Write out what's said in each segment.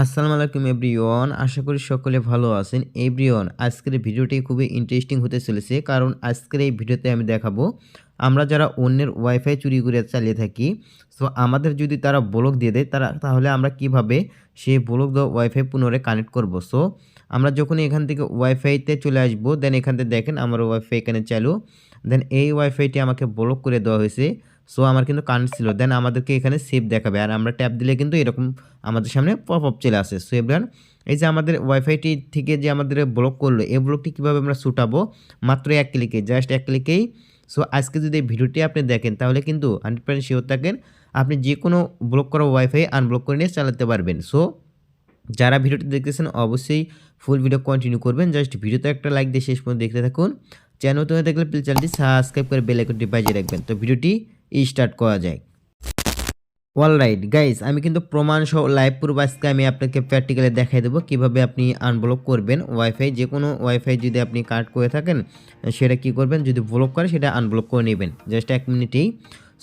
আসসালামু আলাইকুম এভরিওয়ান, আশা করি সকলে ভালো আছেন। এভরিওয়ান, আজকের ভিডিওটি খুবই ইন্টারেস্টিং হতে চলেছে, কারণ আজকের এই ভিডিওতে আমি দেখাবো, আমরা যারা অন্যের ওয়াইফাই চুরি করে চালিয়ে থাকি সো আমাদের যদি তারা ব্লক দিয়ে দেয়, তারা, তাহলে আমরা কীভাবে সেই ব্লক দেওয়া ওয়াইফাই পুনরায় কানেক্ট করব? সো আমরা যখন এখান থেকে ওয়াইফাইতে চলে আসব দেন এখান থেকে দেখেন আমার ওয়াইফাই এখানে চালু দেন এই ওয়াইফাইটি আমাকে ব্লক করে দেওয়া হয়েছে। সো আমার কিন্তু কারেন্ট ছিল। দেন আমাদেরকে এখানে সেভ দেখাবে। আর আমরা ট্যাপ দিলে কিন্তু এরকম আমাদের সামনে পপ আপ চলে আসে। সো এবার এই যে আমাদের ওয়াইফাইটি থেকে যে আমাদের ব্লক করল, এই ব্লকটি কীভাবে আমরা ছুটাবো মাত্র এক ক্লিকে জাস্ট এক ক্লিকেই সো আজকে যদি এই ভিডিওটি আপনি দেখেন, তাহলে কিন্তু হান্ড্রেড পার্সেন্ট শিওর থাকেন, আপনি যে কোনো ব্লক করা ওয়াইফাই আনব্লক করে নিয়ে চালাতে পারবেন। সো যারা ভিডিওটি দেখতেছেন, অবশ্যই ফুল ভিডিও কন্টিনিউ করবেন। জাস্ট ভিডিওতে একটা লাইক দিয়ে শেষ পর্যন্ত দেখতে থাকুন। চ্যানেল তুমি দেখলে প্লিজ চ্যানেলটি সাবস্ক্রাইব করে বেল আইকনটি বাজিয়ে রাখবেন। তো, ভিডিওটি স্টার্ট করা যায়। অল রাইট গাইস আমি কিন্তু প্রমাণ সহ লাইভ প্রুফ আজকে আমি আপনাকে প্র্যাকটিক্যালি দেখাই দেবো কীভাবে আপনি আনব্লক করবেন ওয়াইফাই যে কোনো ওয়াইফাই যদি আপনি কাট করে থাকেন, সেটা কি করবেন? যদি ব্লক করে সেটা আনব্লক করে নেবেন। জাস্ট এক মিনিটেই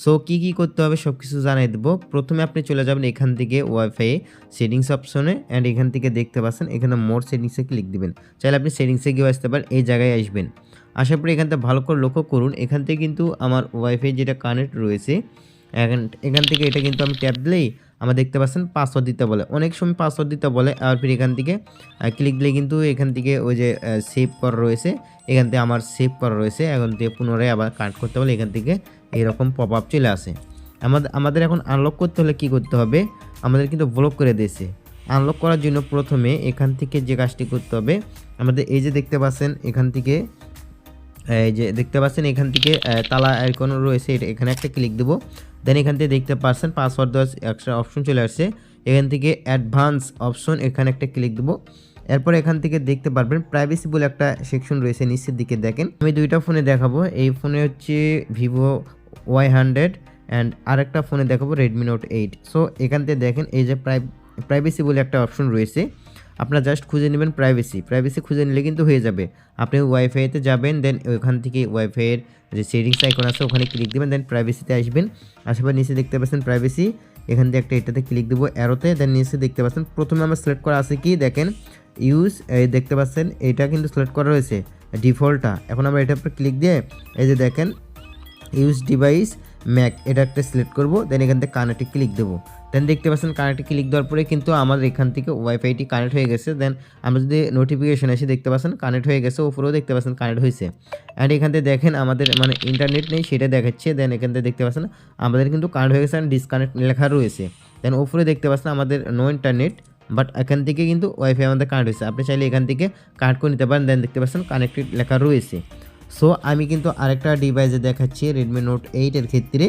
সো কী কী করতে হবে সব কিছু জানাই দেবো। প্রথমে আপনি চলে যাবেন এখান থেকে ওয়াইফাই সেটিংস অপশনে অ্যান্ড এখান থেকে দেখতে পাচ্ছেন, এখানে মোর সেটিংসে ক্লিক দিবেন। চাইলে আপনি সেটিংসে গিয়ে আসতে পারেন, এই জায়গায় আসবেন। আসার করি এখান থেকে ভালো করে লক্ষ্য করুন। এখান থেকে কিন্তু আমার ওয়াইফাই যেটা কানেক্ট রয়েছে, এখান থেকে এটা কিন্তু আমি ট্যাপ দিলেই আমার দেখতে পাচ্ছেন পাসওয়ার্ড দিতে বলে। অনেক সময় পাসওয়ার্ড দিতে বলে আর ফির এখান থেকে ক্লিক দিলে কিন্তু এখান থেকে ওই যে সেভ করা রয়েছে। এখান থেকে আমার সেভ করা রয়েছে, এখন থেকে পুনরায় আবার কাট করতে বলে এখান থেকে এরকম পপ আপ চলে আসে। আমাদের আমাদের এখন আনলক করতে হলে কি করতে হবে? আমাদের কিন্তু ব্লক করে দিয়েছে। আনলক করার জন্য প্রথমে এখান থেকে যে কাজটি করতে হবে, আমাদের এই যে দেখতে পাচ্ছেন এখান থেকে এই যে দেখতে পাচ্ছেন এখান থেকে তালা আইকন রয়েছে। এখানে একটা ক্লিক দেবো। দেন এখান থেকে দেখতে পাচ্ছেন পাসওয়ার্ড দেওয়ার একটা অপশন চলে আসছে। এখান থেকে অ্যাডভান্স অপশন এখানে একটা ক্লিক দেবো। এরপর এখান থেকে দেখতে পারবেন প্রাইভেসি বলে একটা সেকশন রয়েছে নিচের দিকে, দেখেন। আমি দুইটা ফোনে দেখাবো। এই ফোনে হচ্ছে ভিভো ওয়াই হান্ড্রেড অ্যান্ড আরেকটা ফোনে দেখাবো রেডমি নোট এইট সো এখান থেকে দেখেন এই যে প্রাইভেসি বলে একটা অপশন রয়েছে। আপনারা জাস্ট খুঁজে নেবেন প্রাইভেসি প্রাইভেসি খুঁজে নিলে কিন্তু হয়ে যাবে। আপনি ওয়াইফাইতে যাবেন দেন ওখান থেকে ওয়াইফাইয়ের যে সেটিংস আইকন আছে, ওখানে ক্লিক দেবেন দেন প্রাইভেসিতে আসবেন। আসার নিচে দেখতে পাচ্ছেন প্রাইভেসি এখান থেকে একটা এটাতে ক্লিক দেবো অ্যারোতে দেন নিচে দেখতে পাচ্ছেন। প্রথমে আমার সিলেক্ট করা আছে কি? দেখেন ইউজ এই দেখতে পাচ্ছেন, এটা কিন্তু সিলেক্ট করা রয়েছে ডিফল্টটা এখন আমরা এটার উপর ক্লিক দিয়ে, এই যে দেখেন ইউজ ডিভাইস ম্যাক, এটা একটা সিলেক্ট করব দেন এখান থেকে কানেক্টে ক্লিক দেবো। দেন দেখতে পাচ্ছেন কানেক্টে ক্লিক দেওয়ার পরে কিন্তু আমাদের এখান থেকে ওয়াইফাইটি কানেক্ট হয়ে গেছে। দেন আমরা যদি নোটিফিকেশন এসে দেখতে পাচ্ছেন কানেক্ট হয়ে গেছে ওপরেও দেখতে পাচ্ছেন কানেক্ট হয়েছে। অ্যান্ড এখান থেকে দেখেন আমাদের মানে ইন্টারনেট নেই, সেটা দেখাচ্ছে। দেন এখান থেকে দেখতে পাচ্ছেন আমাদের কিন্তু কানেক্ট হয়ে গেছে অ্যান্ড ডিসকানেক্ট লেখা রয়েছে। দেন ওপরে দেখতে পাচ্ছেন আমাদের নো ইন্টারনেট বাট এখান থেকে কিন্তু ওয়াইফাই আমাদের কানেক্ট হয়েছে। আপনি চাইলে এখান থেকে কানেক্ট করে নিতে পারেন। দেন দেখতে পাচ্ছেন কানেক্টেড লেখা রয়েছে। সো আমি কিন্তু আরেকটা ডিভাইসে দেখাচ্ছি রেডমি নোট এইটের ক্ষেত্রে।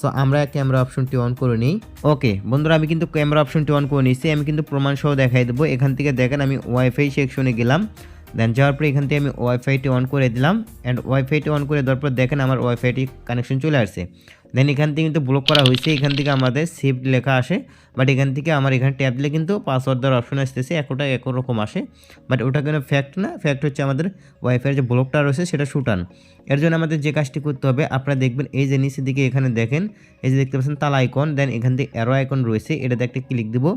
সো আমরা ক্যামেরা অপশনটি অন করে নিই। ওকে বন্ধুরা, আমি কিন্তু ক্যামেরা অপশনটি অন করে নিয়েছি। আমি কিন্তু প্রমাণসহ দেখাই দেবো। এখান থেকে দেখেন, আমি ওয়াইফাই সেকশনে গেলাম। দেন যাওয়ার পরে এখান থেকে আমি ওয়াইফাইটি অন করে দিলাম অ্যান্ড ওয়াইফাইটি অন করে দেওয়ার পর দেখেন আমার ওয়াইফাইটি কানেকশন চলে আসছে। দেন এখান থেকে কিন্তু ব্লক করা হয়েছে, এখান থেকে আমাদের সেভ লেখা আসে বাট এখান থেকে আমার এখানে ট্যাব দিলে কিন্তু পাসওয়ার্ড দেওয়ার অপশন আসতেছে একটা এক রকম আসে। বাট ওটা কিন্তু ফ্যাক্ট না ফ্যাক্ট হচ্ছে আমাদের ওয়াইফাইয়ের যে ব্লকটা রয়েছে সেটা শুটান। এর জন্য আমাদের যে কাজটি করতে হবে, আপনারা দেখবেন এই যে নিচের দিকে এখানে দেখেন, এই যে দেখতে পাচ্ছেন তালা আইকন দেন এখান থেকে অ্যারো আইকন রয়েছে, এটাতে একটা ক্লিক দেবো।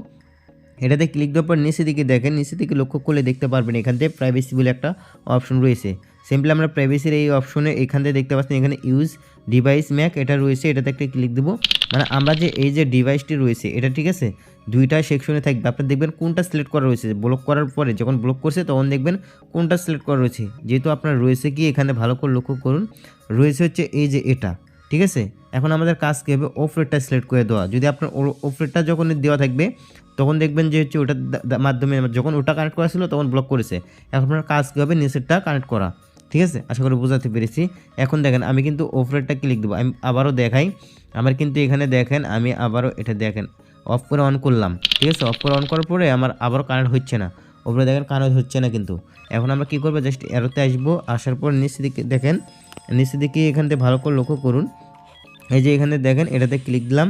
এটাতে ক্লিক দেওয়ার পর নিচে দিকে দেখেন নিচে দিকে লক্ষ্য করলে দেখতে পারবেন এখান থেকে প্রাইভেসি বলে একটা অপশন রয়েছে। সিম্পলি আমরা প্রাইভেসির এই অপশনে এখান থেকে দেখতে পাচ্ছেন এখানে ইউজ ডিভাইস ম্যাক এটা রয়েছে, এটাতে একটা ক্লিক দেবো। মানে আমরা যে এই যে ডিভাইসটি রয়েছে, এটা ঠিক আছে? দুইটা সেকশনে থাকবে। আপনি দেখবেন কোনটা সিলেক্ট করা রয়েছে? ব্লক করার পরে যখন ব্লক করছে, তখন দেখবেন কোনটা সিলেক্ট করা রয়েছে। যেহেতু আপনার রয়েছে কি? এখানে ভালো করে লক্ষ্য করুন। রয়েছে হচ্ছে এই যে এটা। ঠিক আছে? এখন আমাদের কাজ কী হবে? অফ রেটটা সিলেক্ট করে দেওয়া। যদি আপনার অফ রেটটা যখন দেওয়া থাকবে, তখন দেখবেন যে হচ্ছে ওটার মাধ্যমে যখন ওটা কানেক্ট করা ছিল, তখন ব্লক করেছে। এখন আপনার কাজ কী হবে? নিচেরটা কানেক্ট করা। ঠিক আছে? আশা করি বোঝাতে পেরেছি। এখন দেখেন, আমি কিন্তু অফ রেটটা ক্লিক দেবো। আমি আবারও দেখাই। আমার কিন্তু এখানে দেখেন, আমি আবারও এটা দেখেন। অফ করে অন করলাম। ঠিক আছে? অফ করে অন করার পরে আমার আবারও কানেক্ট হচ্ছে না। ওপরে দেখেন কানেক্ট হচ্ছে না কিন্তু। এখন আমরা কী করব? জাস্ট এরোতে আসব, আসার পর নিচে দিকে দেখেন, নিচে দিকে এখান থেকে ভালো করে লক্ষ্য করুন। এই যে এখানে দেখেন, এটাতে ক্লিক দিলাম।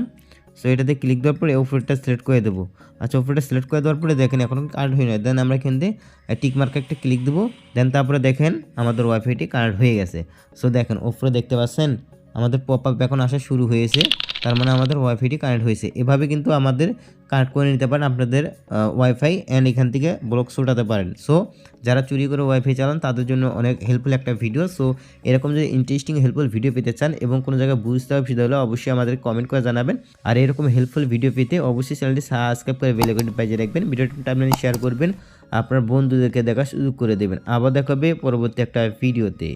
সো এটাতে ক্লিক দেওয়ার পরে ওপরটা সিলেক্ট করে দেবো। আচ্ছা ওপরটা সিলেক্ট করে দেওয়ার পরে দেখেন, এখন কানেক্ট হয়ে যায়। দেন আমরা এখান থেকে টিক মার্কে একটা ক্লিক দেবো। দেন তারপরে দেখেন, আমাদের ওয়াইফাইটি কানেক্ট হয়ে গেছে। সো দেখেন ওপরে দেখতে পাচ্ছেন, আমাদের পপ আপ এখন আসা শুরু হয়েছে। তার মানে আমাদের ওয়াইফাইটি কানেক্ট হয়েছে। এভাবে কিন্তু আমাদের কানেক্ট করে নিতে পারেন আপনাদের ওয়াইফাই অ্যান্ড এখান থেকে ব্লক উঠাতে পারেন। সো যারা চুরি করে ওয়াইফাই চালান, তাদের জন্য অনেক হেল্পফুল একটা ভিডিও সো এরকম যদি ইন্টারেস্টিং হেল্পফুল ভিডিও পেতে চান এবং কোনো জায়গায় বুঝতে অসুবিধা হলে অবশ্যই আমাদের কমেন্ট করে জানাবেন। আর এরকম হেল্পফুল ভিডিও পেতে অবশ্যই চ্যানেলটি সাবস্ক্রাইব করে বেল আইকনটি বাজিয়ে রাখবেন। ভিডিওটি টাইমলাইনে শেয়ার করবেন। আপনার বন্ধুদেরকে দেখার সুযোগ করে দেবেন। আবার দেখাবে পরবর্তী একটা ভিডিওতে